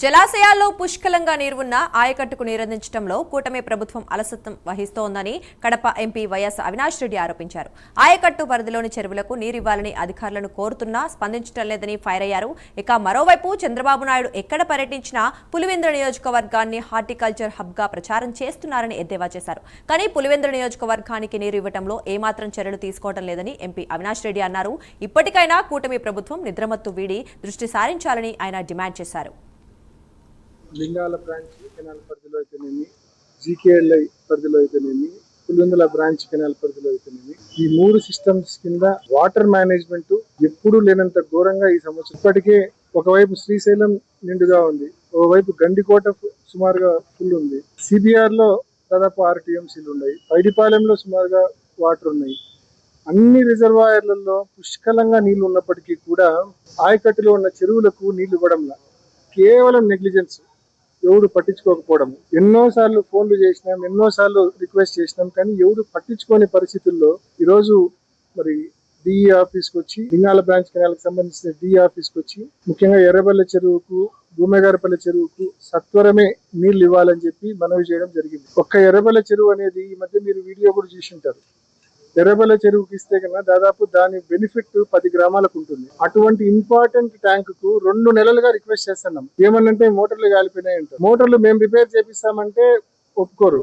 జలాశయాల్లో పుష్కలంగా నీరు ఉన్న ఆయకట్టుకు నీరందించడంలో కూటమి ప్రభుత్వం అలసత్వం వహిస్తోందని కడప ఎంపీ వైఎస్ అవినాష్ రెడ్డి ఆరోపించారు. ఆయకట్టు పరిధిలోని చెరువులకు నీరివ్వాలని అధికారులను కోరుతున్నా స్పందించడం లేదని ఫైర్ అయ్యారు. ఇక మరోవైపు చంద్రబాబు నాయుడు ఎక్కడ పర్యటించినా పులివెందుల నియోజకవర్గాన్ని హార్టికల్చర్ హబ్గా ప్రచారం చేస్తున్నారని ఎద్దేవా చేశారు. కానీ పులివెందుల నియోజకవర్గానికి నీరు ఇవ్వడంలో ఏమాత్రం చర్యలు తీసుకోవడం లేదని ఎంపీ అవినాష్ రెడ్డి అన్నారు. ఇప్పటికైనా కూటమి ప్రభుత్వం నిద్రమత్తు వీడి దృష్టి సారించాలని ఆయన డిమాండ్ చేశారు. లింగాల బ్రాంచ్ కెనాల్ పరిధిలో అయితేనేమి జీకేఎల్ఐ పరిధిలో అయితేనేమి పులివెందుల బ్రాంచ్ కెనాల్ పరిధిలో అయితేనేమి. ఈ మూడు సిస్టమ్స్ కింద వాటర్ మేనేజ్మెంట్ ఎప్పుడూ లేనంత ఘోరంగా ఈ సంవత్సరం. ఇప్పటికే ఒకవైపు శ్రీశైలం నిండుగా ఉంది ఒకవైపు గండికోట సుమారుగా ఫుల్ ఉంది. సిబిఆర్లో దాదాపు ఆరు టీఎంసీలు ఉన్నాయి పైడిపాలెంలో సుమారుగా వాటర్ ఉన్నాయి. అన్ని రిజర్వాయర్లలో పుష్కలంగా నీళ్ళు ఉన్నప్పటికీ కూడా ఆయకట్టులో ఉన్న చెరువులకు నీళ్ళు ఇవ్వడంలా. కేవలం నెగ్లిజెన్స్. ఎవడు పట్టించుకోకపోవడం. ఎన్నోసార్లు ఫోన్లు చేసినాం ఎన్నోసార్లు రిక్వెస్ట్ చేసినాం కానీ ఎవడు పట్టించుకోని పరిస్థితుల్లో ఈరోజు మరి డిఈ ఆఫీస్కి వచ్చి లింగాల బ్రాంచ్ కెనాల్కి సంబంధించిన డిఈ ఆఫీస్కి వచ్చి ముఖ్యంగా ఎర్రబల్ల చెరువుకు భూమేగారపల్లి చెరువుకు సత్వరమే నీళ్ళు ఇవ్వాలని చెప్పి మనవి చేయడం జరిగింది. ఒక్క ఎర్రబల్ల చెరువు అనేది ఈ మధ్య మీరు వీడియో కూడా చూసి ఉంటారు. ఎర్రబల్ల చెరువుకి ఇస్తే కన్నా దాదాపు దాని బెనిఫిట్ పది గ్రామాలకు ఉంటుంది. అటువంటి ఇంపార్టెంట్ ట్యాంక్కు రెండు నెలలుగా రిక్వెస్ట్ చేస్తున్నాం. ఏమనంటే మోటార్లు కాలిపోయినాయి అంటారు మోటార్లు మేము రిపేర్ చేపిస్తామంటే ఒప్పుకోరు.